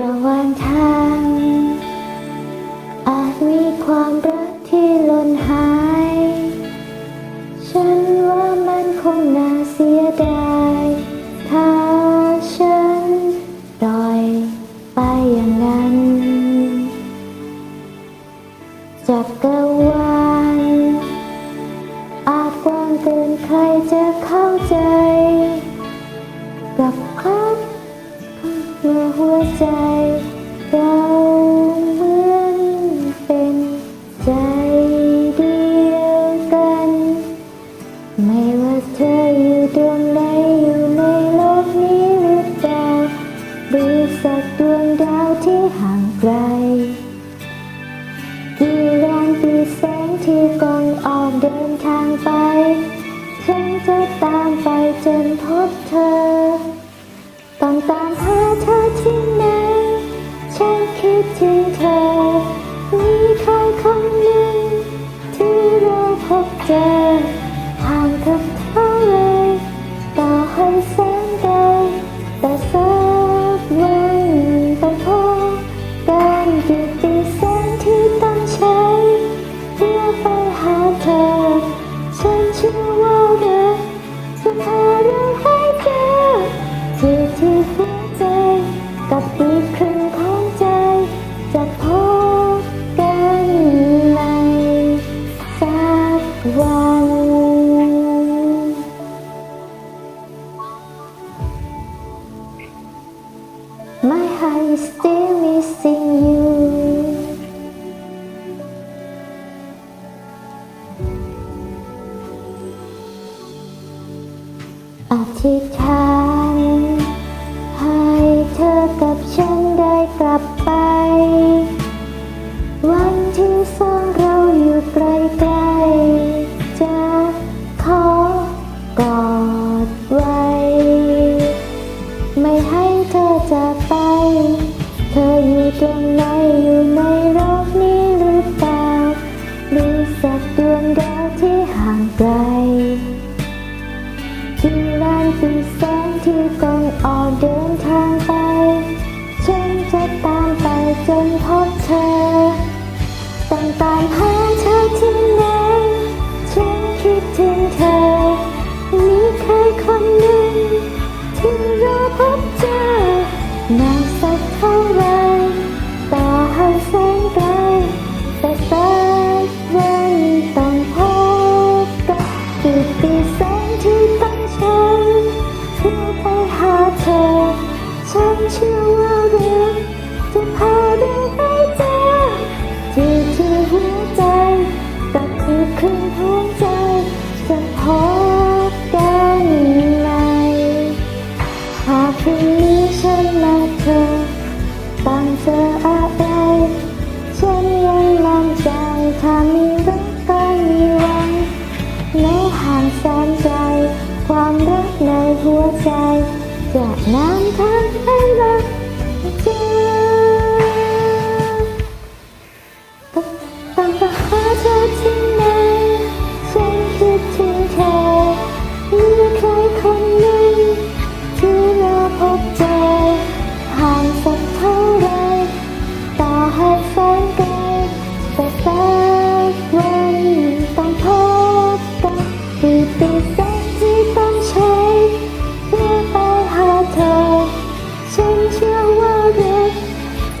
ระหว่างทาง อาจมีความรักที่ล่นหาย ฉันว่ามันคงน่าเสียดายถ้าฉันปล่อยไปอย่างนั้น ดวงดาวที่ห่างไกลกี่แรงกี่แสงที่กองออกเดินทางไป ฉันจะตามไปจนพบเธอ ต้องตามหาเธอที่ไหน ฉันคิดถึงเธอ กับอีกครึ่งของใจ จะพบกันในสัวัน My heart stay missing you อธิษฐาน ห่างไกลที่นั่นที่แสงที่ต้องออกเดินทางไป ฉันจะตามไปจนพบเธอต้องตามหา dài và dạ năm tháng ấy bao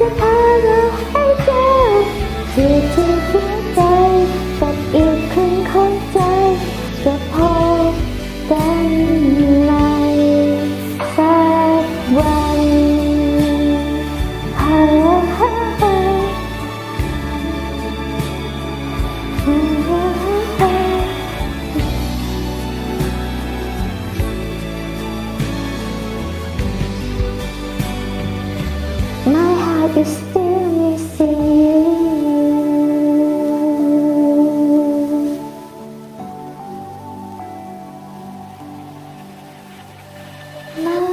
the other way. Mama.